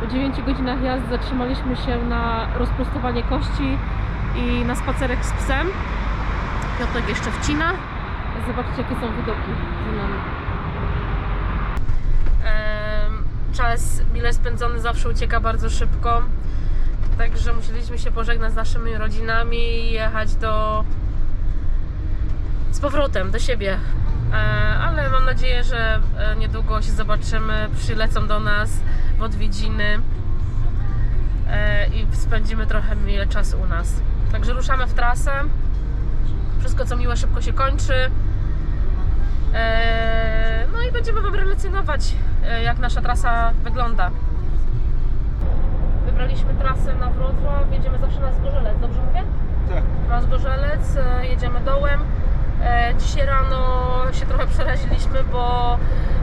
Po 9 godzinach jazdy zatrzymaliśmy się na rozprostowanie kości i na spacerek z psem. Piotrek jeszcze wcina. Zobaczcie jakie są widoki za nami. Czas mile spędzony zawsze ucieka bardzo szybko. Także musieliśmy się pożegnać z naszymi rodzinami i jechać do z powrotem do siebie. E, Ale mam nadzieję, że e, niedługo się zobaczymy, przylecą do nas w odwiedziny e, i spędzimy trochę mile czasu u nas. Także ruszamy w trasę. Wszystko co miłe szybko się kończy. No i będziemy Wam relacjonować, jak nasza trasa wygląda. Wybraliśmy trasę na Wrocław, jedziemy zawsze na Zgorzelec, dobrze mówię? Tak. na Zgorzelec, jedziemy dołem. E, Dzisiaj rano się trochę przeraziliśmy, bo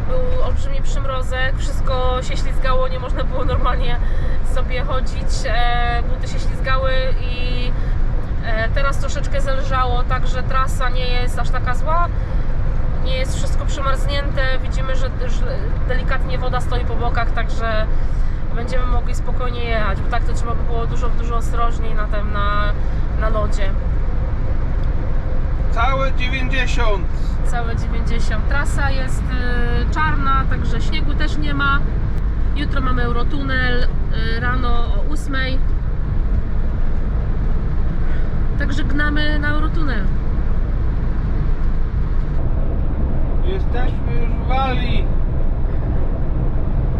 był olbrzymi przymrozek, wszystko się ślizgało, nie można było normalnie sobie chodzić, e, buty się ślizgały i e, teraz troszeczkę zelżało, także trasa nie jest aż taka zła. Nie jest wszystko przemarznięte, widzimy, że, delikatnie woda stoi po bokach, także będziemy mogli spokojnie jechać, bo tak to trzeba by było dużo, dużo ostrożniej na tym, na, na lodzie. Całe 90. Całe 90. Trasa jest y, czarna, także śniegu też nie ma. Jutro mamy Eurotunel y, rano o 8. Także gnamy na Eurotunel. Jesteśmy już w Walii.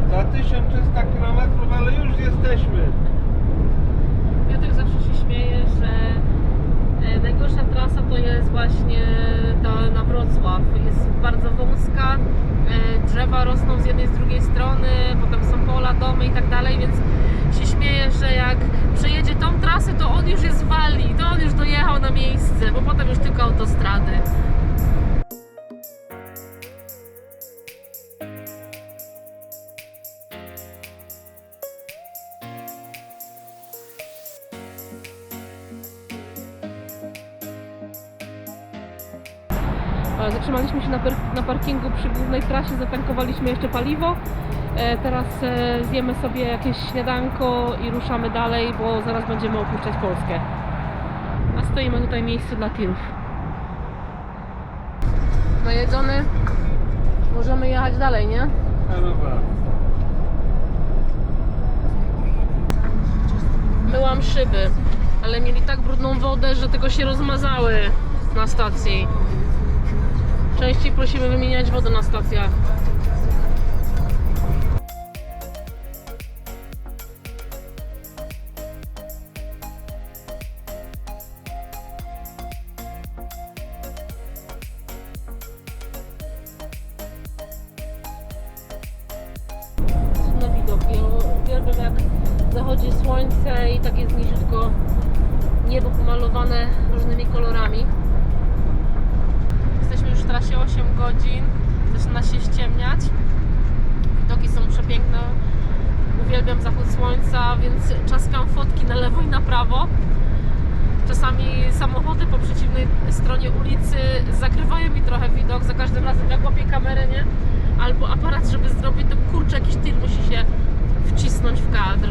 Za 1300 km, ale już jesteśmy. Ja tak zawsze się śmieję, że najgorsza trasa to jest właśnie ta na Wrocław. Jest bardzo wąska, e, drzewa rosną z jednej i z drugiej strony, potem są pola, domy i tak dalej, więc się śmieję, że jak przejedzie tą trasę, to on już jest w Walii, to on już dojechał na miejsce, bo potem już tylko autostrady. Na, parkingu przy głównej trasie, zatankowaliśmy jeszcze paliwo. E, Teraz e, zjemy sobie jakieś śniadanko i ruszamy dalej, bo zaraz będziemy opuszczać Polskę. A stoimy tutaj miejsce dla tirów. Najedzony. Możemy jechać dalej, nie? Myłam szyby, ale mieli tak brudną wodę, że tylko się rozmazały na stacji. Częściej prosimy wymieniać wodę na stacjach. Uwielbiam jak zachodzi słońce i tak jest niziutko niebo pomalowane różnymi kolorami. Trasie 8 godzin, zaczyna się ściemniać. Widoki są przepiękne. Uwielbiam zachód słońca, więc czaskam fotki na lewo i na prawo. Czasami samochody po przeciwnej stronie ulicy zakrywają mi trochę widok. Za każdym razem jak łapię kamerę, nie? Albo aparat, żeby zrobić, to kurczę, jakiś tir musi się wcisnąć w kadr.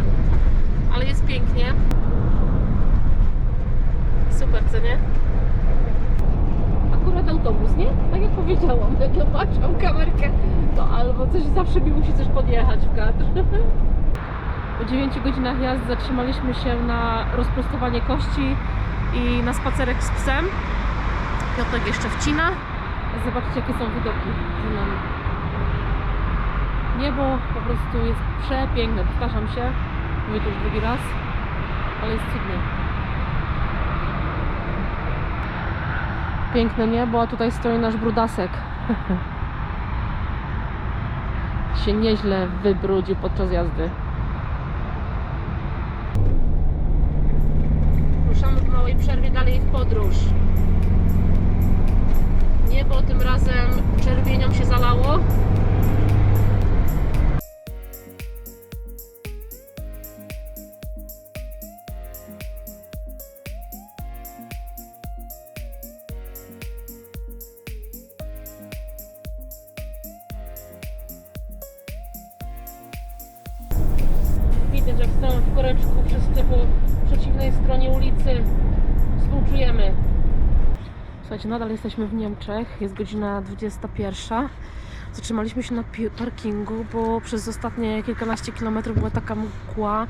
Ale jest pięknie. Super, co nie? Autobus, nie? Tak jak powiedziałam, jak ja patrzę kamerkę, to albo coś zawsze mi musi coś podjechać w kadr. Po 9 godzinach jazdy zatrzymaliśmy się na rozprostowanie kości i na spacerek z psem. Piotrek jeszcze wcina. Zobaczcie jakie są widoki za nami. Niebo po prostu jest przepiękne, powtarzam się, mówię to już drugi raz, ale jest cudne. Piękne niebo, a tutaj stoi nasz brudasek. się nieźle wybrudził podczas jazdy. Ruszamy w małej przerwie dalej w podróż. Niebo tym razem czerwienią się zalało. Widać jak stoją w koreczku wszyscy po przeciwnej stronie ulicy. Współczujemy. Słuchajcie, nadal jesteśmy w Niemczech. Jest godzina 21. Zatrzymaliśmy się na parkingu, bo przez ostatnie kilkanaście kilometrów była taka mgła,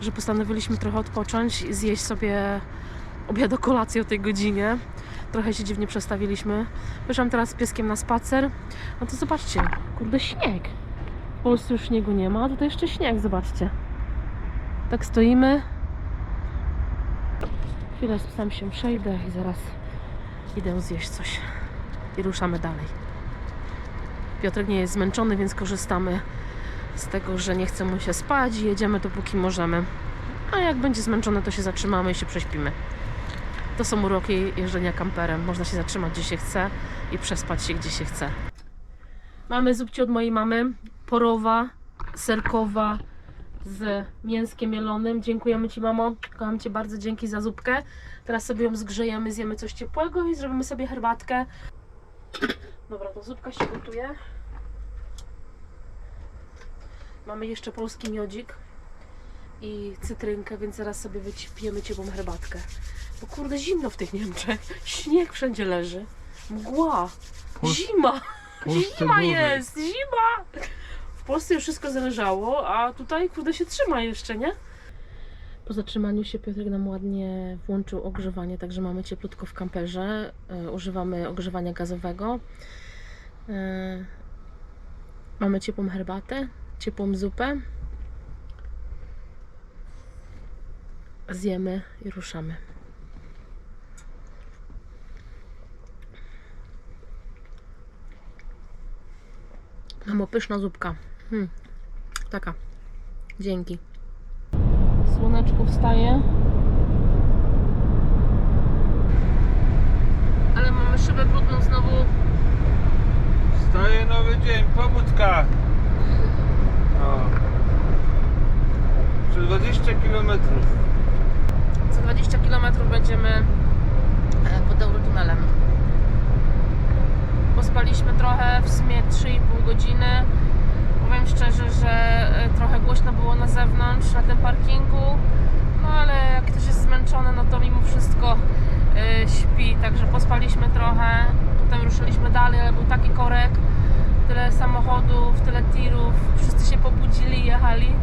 że postanowiliśmy trochę odpocząć i zjeść sobie obiad o kolację o tej godzinie. Trochę się dziwnie przestawiliśmy. Wyszłam teraz z pieskiem na spacer. No to zobaczcie, kurde śnieg. W Polsce już śniegu nie ma, a tutaj jeszcze śnieg, zobaczcie. Tak stoimy. Chwilę z psem się przejdę i zaraz idę zjeść coś. I ruszamy dalej. Piotrek nie jest zmęczony, więc korzystamy z tego, że nie chce mu się spać i jedziemy dopóki możemy. A jak będzie zmęczony, to się zatrzymamy i się prześpimy. To są uroki jeżdżenia kamperem. Można się zatrzymać gdzie się chce i przespać się gdzie się chce. Mamy zupcie od mojej mamy. Porowa, serkowa z mięskiem mielonym. Dziękujemy Ci mamo. Kocham Cię bardzo. Dzięki za zupkę. Teraz sobie ją zgrzejemy, zjemy coś ciepłego i zrobimy sobie herbatkę. Dobra, to zupka się gotuje. Mamy jeszcze polski miodzik i cytrynkę, więc zaraz sobie wypijemy ciepłą herbatkę. Bo kurde zimno w tych Niemczech. Śnieg wszędzie leży. Mgła. Zima. Zima jest. Zima. W Polsce już wszystko zależało, a tutaj kurde się trzyma jeszcze, nie? Po zatrzymaniu się Piotrek nam ładnie włączył ogrzewanie, także mamy cieplutko w kamperze. E, używamy ogrzewania gazowego. E, mamy ciepłą herbatę, ciepłą zupę. Zjemy i ruszamy. Mamo, pyszna zupka. Hmm. Taka. Dzięki. Słoneczko wstaje. Ale mamy szybę brudną znowu. Wstaje nowy dzień, pobudka. O. Przez 20 km. Za 20 km będziemy e, pod Eurotunelem. Pospaliśmy trochę, w sumie 3,5 godziny. Powiem szczerze, że e, trochę głośno było na zewnątrz, na tym parkingu. No ale jak ktoś jest zmęczony, no to mimo wszystko e, śpi. Także pospaliśmy trochę. Potem ruszyliśmy dalej, ale był taki korek. Tyle samochodów, tyle tirów. Wszyscy się pobudzili, jechali.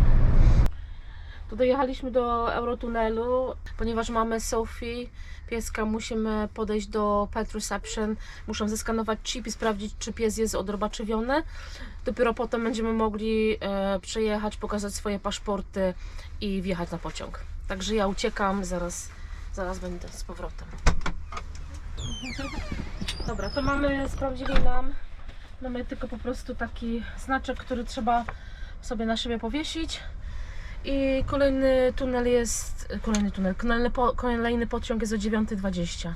To dojechaliśmy do Eurotunelu, ponieważ mamy Sophie, pieska, musimy podejść do pet reception, muszą zeskanować chip i sprawdzić, czy pies jest odrobaczywiony. Dopiero potem będziemy mogli e, przejechać, pokazać swoje paszporty i wjechać na pociąg. Także ja uciekam, zaraz, zaraz będę z powrotem. Dobra, to mamy, sprawdzili nam, mamy tylko po prostu taki znaczek, który trzeba sobie na szybie powiesić. I kolejny tunel jest. Kolejny tunel. Kolejny, po, kolejny pociąg jest o 9.20.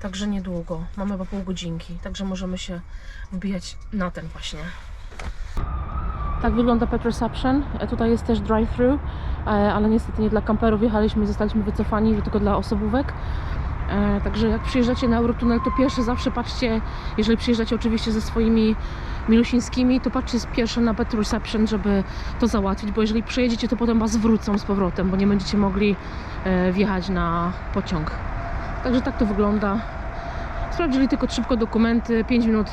Także niedługo. Mamy chyba pół godzinki. Także możemy się wbijać na ten właśnie. Tak wygląda Pet Reception. E, Tutaj jest też drive-thru, e, ale niestety nie dla kamperów. Jechaliśmy, zostaliśmy wycofani, tylko dla osobówek. E, Także jak przyjeżdżacie na Eurotunel, to pierwsze zawsze patrzcie, jeżeli przyjeżdżacie oczywiście ze swoimi milusińskimi, to patrzcie pierwsze na Pet Reception, żeby to załatwić, bo jeżeli przyjedziecie, to potem was wrócą z powrotem, bo nie będziecie mogli e, wjechać na pociąg. Także tak to wygląda. Sprawdzili tylko szybko dokumenty, 5 minut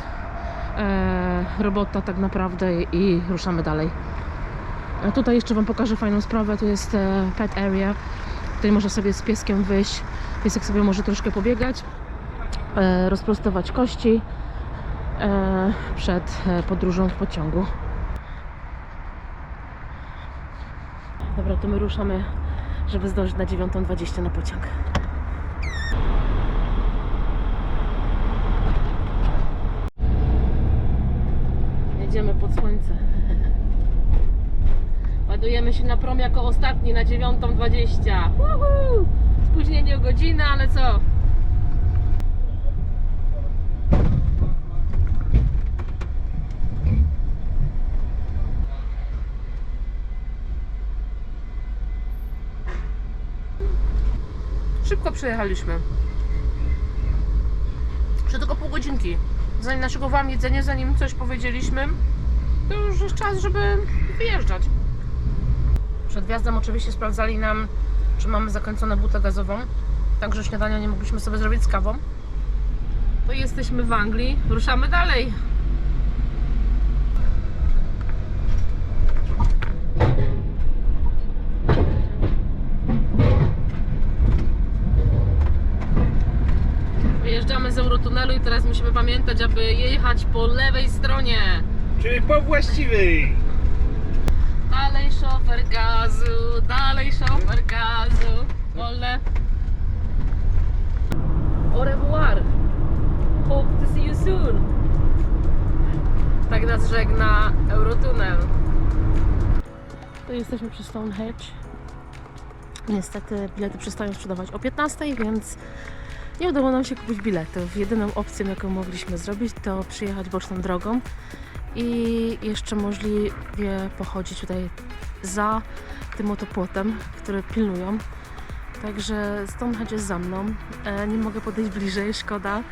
e, robota tak naprawdę i ruszamy dalej. A tutaj jeszcze Wam pokażę fajną sprawę, to jest e, pet area. Tutaj można sobie z pieskiem wyjść, piesek sobie może troszkę pobiegać, e, rozprostować kości e, przed e, podróżą w pociągu. Dobra, to my ruszamy, żeby zdążyć na 9.20 na pociąg. Jedziemy pod słońce. Ładujemy się na prom jako ostatni na 9.20. Woohoo! Spóźnienie o godzinę, ale co? Szybko przejechaliśmy. Jeszcze tylko pół godzinki. Zanim naszego wam jedzenie, zanim coś powiedzieliśmy, to już jest czas, żeby wyjeżdżać. Przed wjazdem oczywiście sprawdzali nam, czy mamy zakończone butę gazową. Także śniadania nie mogliśmy sobie zrobić z kawą. To jesteśmy w Anglii. Ruszamy dalej. Wyjeżdżamy z Eurotunelu i teraz musimy pamiętać, aby jechać po lewej stronie. Czyli po właściwej. Szofer gazu, dalej szofer gazu. Wolne. Au revoir. Hope to see you soon. Tak nas żegna Eurotunnel. To jesteśmy przy Stonehenge. Niestety bilety przestają sprzedawać o 15, więc nie udało nam się kupić biletów. Jedyną opcją, jaką mogliśmy zrobić, to przyjechać boczną drogą i jeszcze możliwie pochodzić tutaj za tym oto płotem, który pilnują. Także Stonehenge jest za mną. E, nie mogę podejść bliżej, szkoda.